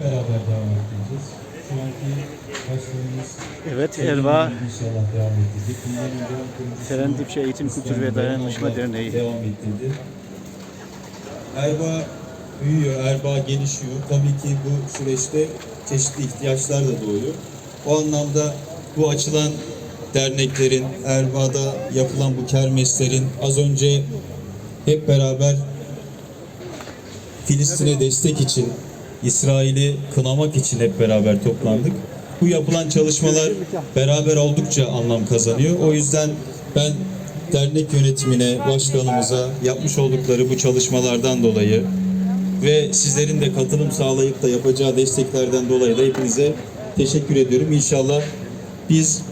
beraber devam edeceğiz. Şu anki başkanımız Evet, Erva inşallah devam edecek. Bunların devam kuruluşu Serendipçe Eğitim, Kültür ve Dayanışma Derneği. Devam ettirdi. Erbaa büyüyor, Erbaa gelişiyor. Tabii ki bu süreçte çeşitli ihtiyaçlar da doğuyor. O anlamda bu açılan derneklerin, Erbaa'da yapılan bu kermeslerin az önce hep beraber Filistin'e destek için, İsrail'i kınamak için hep beraber toplandık. Bu yapılan çalışmalar beraber oldukça anlam kazanıyor. O yüzden ben dernek yönetimine, başkanımıza yapmış oldukları bu çalışmalardan dolayı ve sizlerin de katılım sağlayıp da yapacağı desteklerden dolayı da hepinize teşekkür ediyorum. İnşallah biz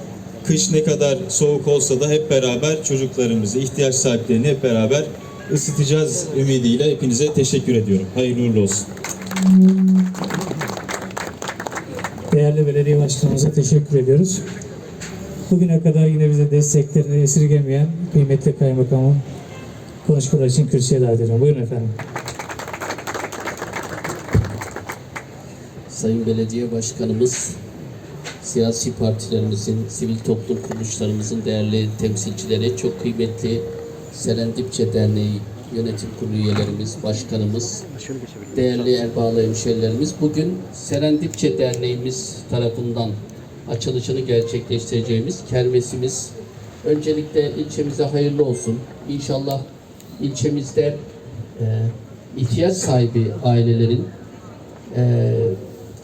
kış ne kadar soğuk olsa da hep beraber çocuklarımızı, ihtiyaç sahiplerini hep beraber ısıtacağız ümidiyle hepinize teşekkür ediyorum. Hayırlı uğurlu olsun. Değerli belediye başkanımıza teşekkür ediyoruz. Bugüne kadar yine bize desteklerini esirgemeyen kıymetli kaymakamım konuşmalar için kürsüye davet ediyorum. Buyurun efendim. Sayın Belediye Başkanımız, siyasi partilerimizin, sivil toplum kuruluşlarımızın değerli temsilcileri, çok kıymetli Serendipçe Derneği yönetim kurulu üyelerimiz, başkanımız, değerli Erbağlı hemşerilerimiz, bugün Serendipçe Derneğimiz tarafından açılışını gerçekleştireceğimiz kermesimiz öncelikle ilçemize hayırlı olsun. İnşallah ilçemizde e, ihtiyaç sahibi ailelerin e,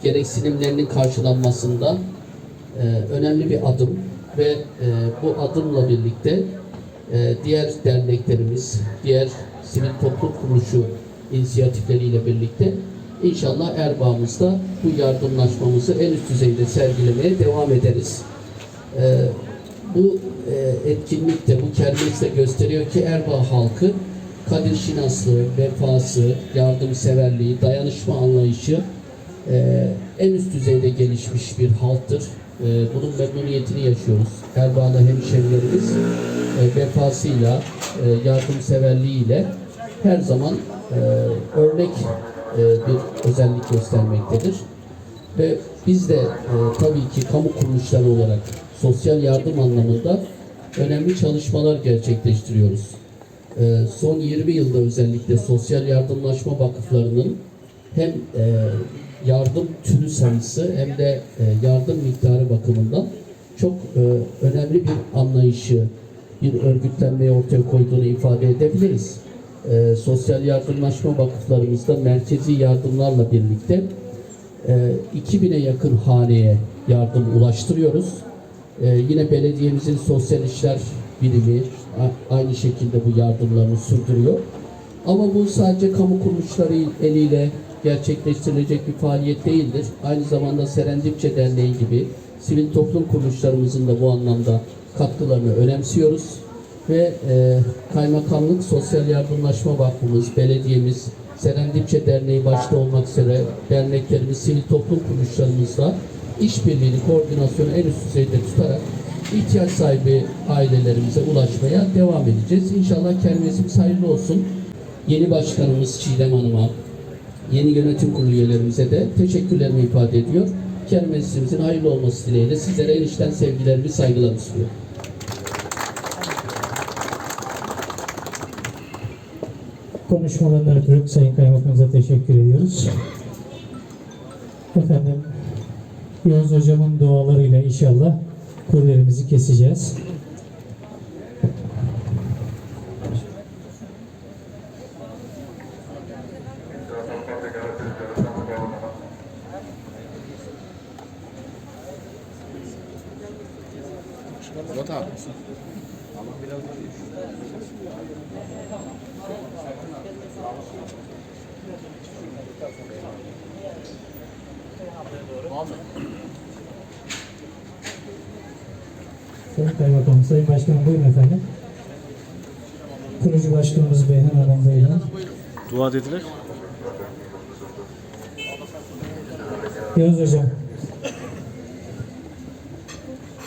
gereksinimlerinin karşılanmasında e, önemli bir adım ve e, bu adımla birlikte e, diğer derneklerimiz, diğer sivil toplum kuruluşu inisiyatifleriyle birlikte inşallah Erbaa'mızda bu yardımlaşmamızı en üst düzeyde sergilemeye devam ederiz. E, bu e, etkinlik de, bu kermes de gösteriyor ki Erbaa halkı kadir şinaslığı, vefası, yardımseverliği, dayanışma anlayışı e, en üst düzeyde gelişmiş bir halktır. E, bunun memnuniyetini yaşıyoruz. Erbaa'da hemşerilerimiz e, vefasıyla, e, yardımseverliğiyle her zaman e, örnek e, bir özellik göstermektedir. Ve biz de e, tabii ki kamu kuruluşları olarak sosyal yardım anlamında önemli çalışmalar gerçekleştiriyoruz. E, son 20 yılda özellikle sosyal yardımlaşma vakıflarının hem e, yardım türü sayısı hem de e, yardım miktarı bakımından çok e, önemli bir anlayışı, bir örgütlenmeyi ortaya koyduğunu ifade edebiliriz. E, sosyal yardımlaşma vakıflarımızda merkezi yardımlarla birlikte e, 2000'e yakın haneye yardım ulaştırıyoruz. E, yine belediyemizin sosyal işler birimi aynı şekilde bu yardımlarını sürdürüyor. Ama bu sadece kamu kuruluşları eliyle gerçekleştirilecek bir faaliyet değildir. Aynı zamanda Serendipçe Derneği gibi sivil toplum kuruluşlarımızın da bu anlamda katkılarını önemsiyoruz. Ve e, Kaymakamlık Sosyal Yardımlaşma Vakfımız, belediyemiz, Serendipçe Derneği başta olmak üzere derneklerimiz, sivil toplum kuruluşlarımızla işbirliğini, koordinasyonu en üst düzeyde tutarak ihtiyaç sahibi ailelerimize ulaşmaya devam edeceğiz. İnşallah kermesimiz hayırlı olsun. Yeni başkanımız Çiğdem Hanım'a, yeni yönetim kurulu üyelerimize de teşekkürlerimi ifade ediyor. Kermesimizin hayırlı olması dileğiyle sizlere en içten sevgilerimi, saygılarımı sunuyorum. Konuşmalarından ötürü Sayın Kaymakamımıza teşekkür ediyoruz. Efendim, Yavuz Hocam'ın dualarıyla inşallah kurderimizi keseceğiz. Murat abi. Ama biraz Sayın Kaymakam, Sayın Başkanım buyurun efendim. Kurucu Başkanımız Beyhan Aram Beyhan. Dua dediler. Yavuz Hocam.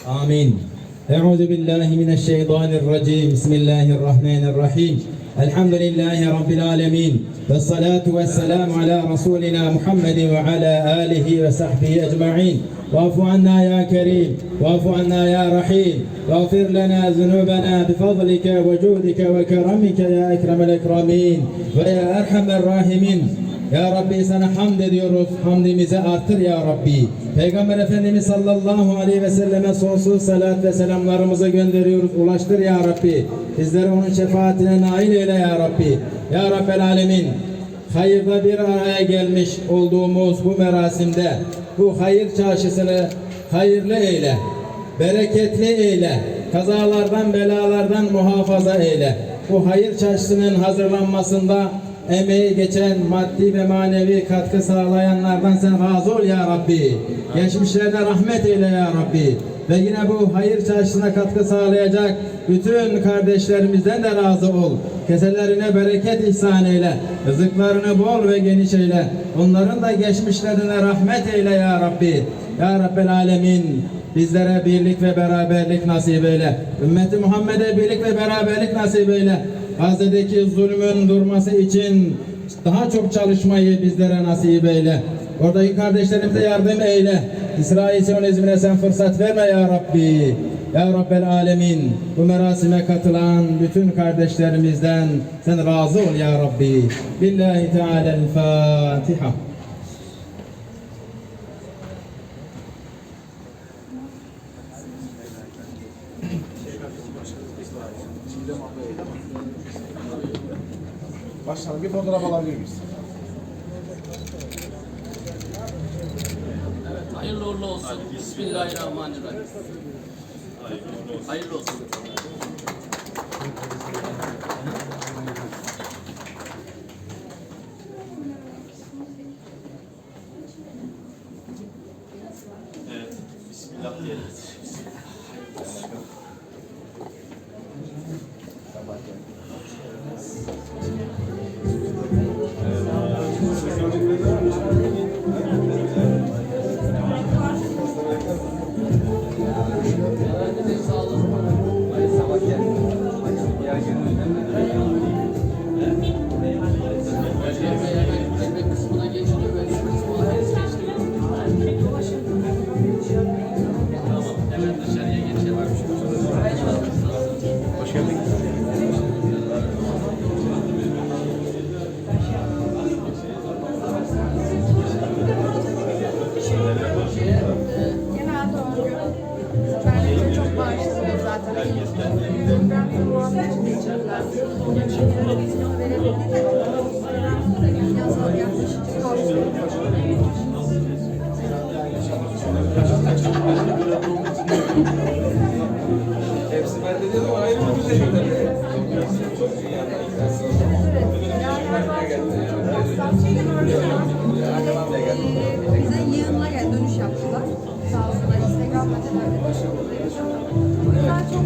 Amin. أعوذ بالله من الشيطان الرجيم. بسم الله الرحمن الرحيم. الحمد لله رب العالمين والصلاة والسلام على رسولنا محمد وعلى آله وصحبه أجمعين. واعف عنا يا كريم واعف عنا يا رحيم. واغفر لنا ذنوبنا بفضلك وجودك وكرمك يا أكرم الأكرمين. ويا أرحم الراحمين. Ya Rabbi sana hamd ediyoruz. Hamdimizi artır ya Rabbi. Peygamber Efendimiz sallallahu aleyhi ve selleme sonsuz salat ve selamlarımızı gönderiyoruz. Ulaştır ya Rabbi. Bizleri onun şefaatine nail eyle ya Rabbi. Ya Rabbel Alemin. Hayırda bir araya gelmiş olduğumuz bu merasimde bu hayır çarşısını hayırlı eyle. Bereketli eyle. Kazalardan belalardan muhafaza eyle. Bu hayır çarşısının hazırlanmasında emeği geçen maddi ve manevi katkı sağlayanlardan sen razı ol ya Rabbi. Geçmişlerine rahmet eyle ya Rabbi. Ve yine bu hayır çarşısına katkı sağlayacak bütün kardeşlerimizden de razı ol. Keselerine bereket ihsan eyle. Rızıklarını bol ve geniş eyle. Onların da geçmişlerine rahmet eyle ya Rabbi. Ya Rabbel Alemin bizlere birlik ve beraberlik nasip eyle. Ümmeti Muhammed'e birlik ve beraberlik nasip eyle. Gazze'deki zulmün durması için daha çok çalışmayı bizlere nasip eyle. Oradaki kardeşlerimize yardım eyle. İsrail Siyonizmine sen fırsat verme ya Rabbi. Ya Rabbel Alemin bu merasime katılan bütün kardeşlerimizden sen razı ol ya Rabbi. Billahi Teala'l-Fatiha. Başkanım bir fotoğraf alabilir miyiz? Hayırlı uğurlu olsun. Bismillahirrahmanirrahim. Hayırlı olsun. Yemek Kelly. Bize yığınla gel dönüş yaptılar. Sağ olsunlar Instagram meselerde başarılıyız. O yüzden çok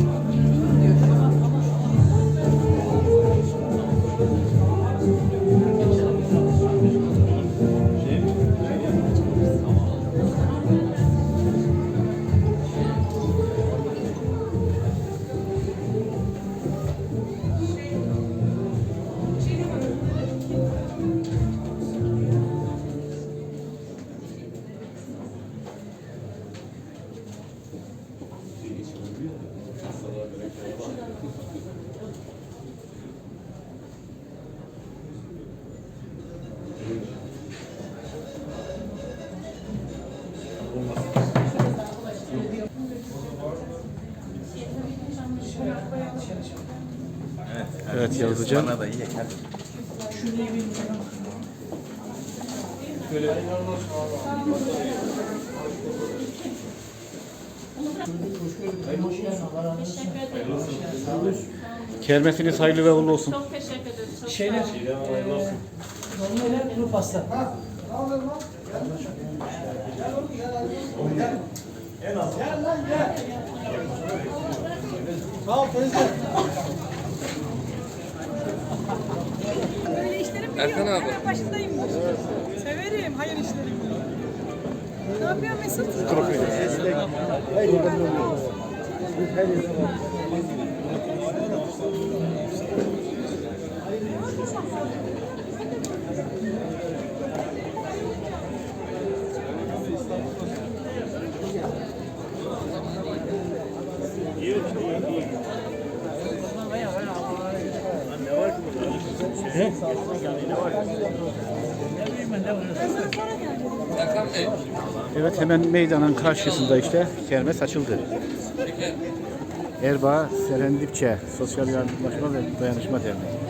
Evet Yavuz Hocam. Kermesiniz hayırlı ve uğurlu olsun. Çok teşekkür ederim. Çok Şeyler, Normalde kuru pasta. Böyle işlerim Erkan abi. Başındayımdır. Severim hayır işlerim. Ne yapıyor Mesut? Evet hemen meydanın karşısında işte kermes açıldı. Erbaa Serendipçe Sosyal Yardımlaşma ve Dayanışma Derneği.